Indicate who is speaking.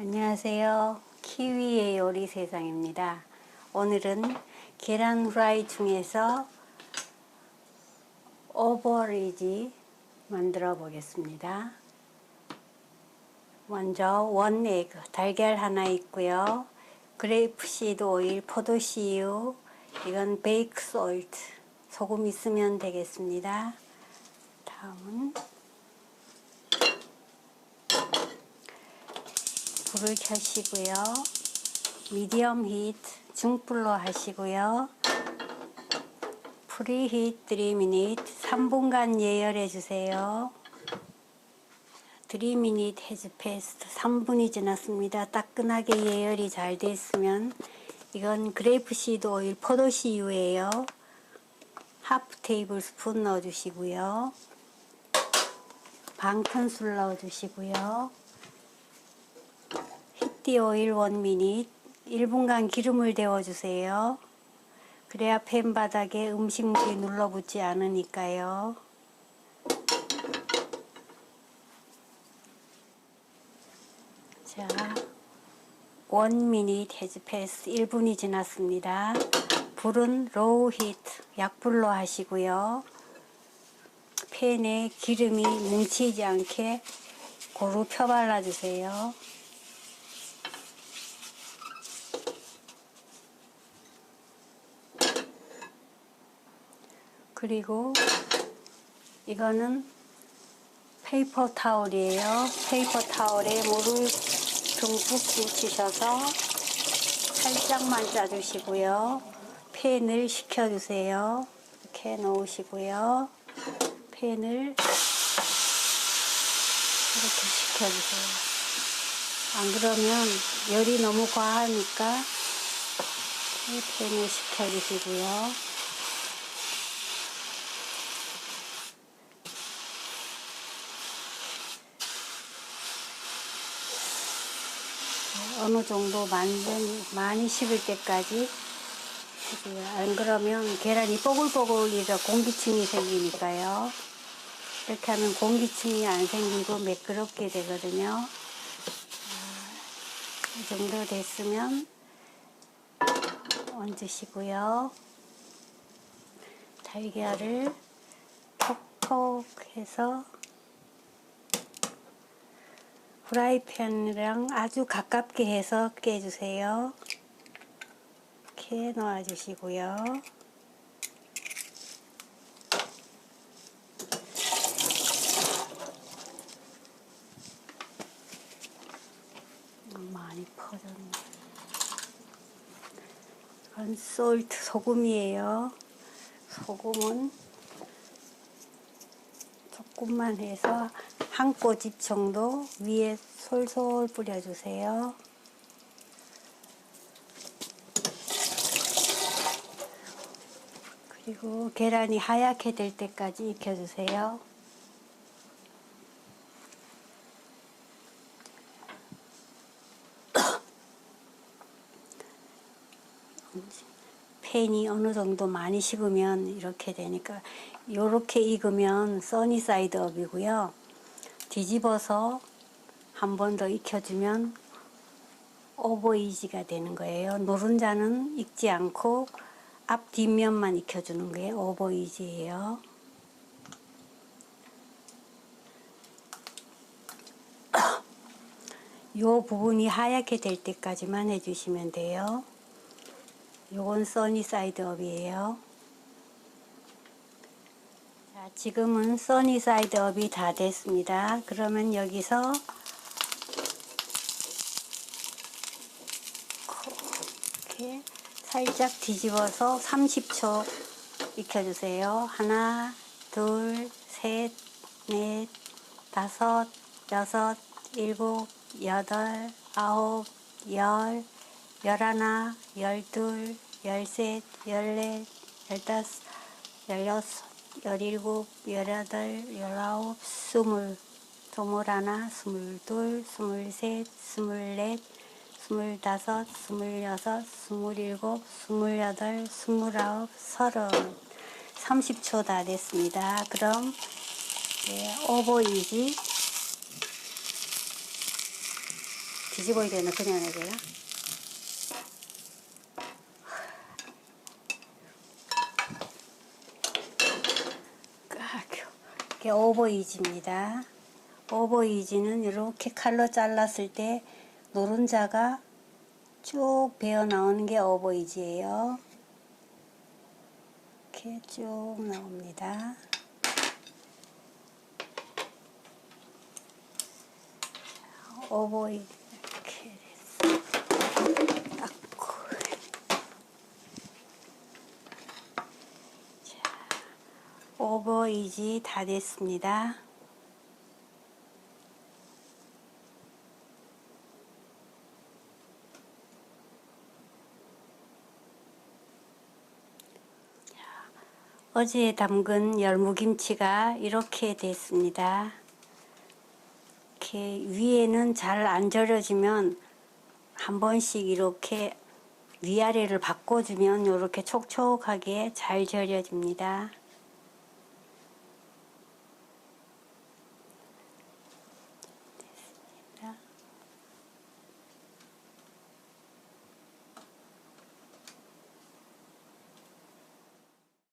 Speaker 1: 안녕하세요. 키위의 요리 세상입니다. 오늘은 계란 후라이 중에서 오버리지 만들어 보겠습니다. 먼저 원에그 달걀 하나 있고요. 그레이프시드 오일, 포도씨유, 이건 베이크 솔트, 소금 있으면 되겠습니다. 다음은 불을 켜시고요. 미디엄 히트 중불로 하시고요. 프리 히트 3미닛 3분간 예열해 주세요. 3미닛 해즈 페스트 3분이 지났습니다. 따끈하게 예열이 잘 됐으면 이건 그레이프 시드 오일 포도씨유예요. 하프 테이블 스푼 넣어 주시고요. 반 큰술 넣어 주시고요. 히티 오일 1미닛 1분간 기름을 데워주세요. 그래야 팬 바닥에 음식물이 눌러붙지 않으니까요. 자, 1미닛 해즈 패스 1분이 지났습니다. 불은 로우 히트 약불로 하시고요. 팬에 기름이 뭉치지 않게 고루 펴발라 주세요. 그리고 이거는 페이퍼 타올이에요. 페이퍼 타올에 물을 듬뿍 묻히셔서 살짝만 짜주시고요. 팬을 식혀주세요. 이렇게 놓으시고요. 팬을 이렇게 식혀주세요. 안 그러면 열이 너무 과하니까 이 팬을 식혀주시고요. 어느 정도 완전 많이 식을 때까지 해줘요. 안 그러면 계란이 뽀글뽀글이서 공기층이 생기니까요. 이렇게 하면 공기층이 안 생기고 매끄럽게 되거든요. 아, 이 정도 됐으면 얹으시고요. 달걀을 톡톡 해서 프라이팬이랑 아주 가깝게 해서 깨주세요. 이렇게 놓아주시고요. 많이 퍼졌네. 이건 솔트 소금이에요. 소금은 조금만 해서 한 꼬집 정도 위에 솔솔 뿌려주세요. 그리고 계란이 하얗게 될 때까지 익혀주세요. 팬이 어느 정도 많이 식으면 이렇게 되니까 이렇게 익으면 써니 사이드 업이고요. 뒤집어서 한 번 더 익혀주면 오버이지가 되는 거예요. 노른자는 익지 않고 앞 뒷면만 익혀주는 게 오버이지예요. 요 부분이 하얗게 될 때까지만 해주시면 돼요. 요건 써니사이드 업이에요. 자, 지금은 써니사이드 업이 다 됐습니다. 그러면 여기서 이렇게 살짝 뒤집어서 30초 익혀주세요. 하나, 둘, 셋, 넷, 다섯, 여섯, 일곱, 여덟, 아홉, 열, 열하나, 열둘, 열셋, 열넷, 열다섯, 열여섯, 열일곱, 열여덟, 열아홉, 스물, 스물하나, 스물둘, 스물셋, 스물넷, 스물다섯, 스물여섯, 스물일곱, 스물여덟, 스물아홉, 서른. 30초 다 됐습니다. 그럼 네, 오버이지 뒤집어야 되나 그냥 되나? 까교. 이게 오버이지입니다. 오버이지는 이렇게 칼로 잘랐을 때 노른자가 쭉 배어 나오는 게 오버이지예요. 이렇게 쭉 나옵니다. 오버이 이렇게 해서 닦고 자, 오버이지 다 됐습니다. 어제 담근 열무김치가 이렇게 됐습니다. 이렇게 위에는 잘 안 절여지면 한 번씩 이렇게 위아래를 바꿔주면 이렇게 촉촉하게 잘 절여집니다.